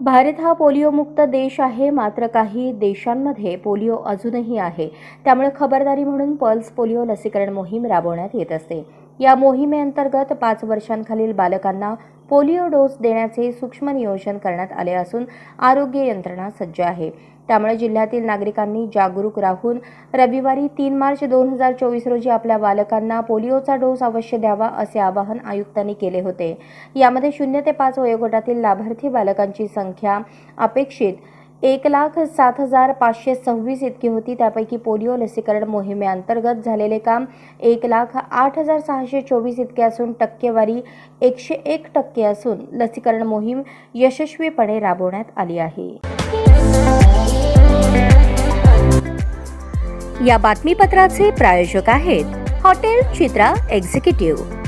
भारत हा पोलिओमुक्त देश आहे मात्र काही देशांमध्ये पोलिओ अजूनही आहे. त्यामुळे खबरदारी म्हणून पल्स पोलिओ लसीकरण मोहीम राबवण्यात येत असते. या मोहिमेअंतर्गत पाच वर्षांखालील बालकांना पोलिओ डोस देण्याचे सूक्ष्म नियोजन करण्यात आले असून आरोग्य यंत्रणा सज्ज आहे. त्यामुळे जिल्ह्यातील नागरिकांनी जागरूक राहून रविवारी तीन मार्च दोन हजार चोवीस रोजी आपल्या बालकांना पोलिओचा डोस अवश्य द्यावा असे आवाहन आयुक्तांनी केले होते. यामध्ये शून्य ते पाच वयोगटातील लाभार्थी बालकांची संख्या अपेक्षित एक लाख सात हजार पाचशे सव्वीस इतकी होती. त्यापैकी पोलिओ लसीकरण मोहिमेअंतर्गत झालेले काम एक लाख आठ हजार सहाशे चोवीस इतके असून टक्केवारी एकशे एक टक्के असून लसीकरण मोहीम यशस्वीपणे राबवण्यात आली आहे. या बातमीपत्राचे प्रायोजक आहेत हॉटेल चित्रा एक्झिक्युटिव्ह.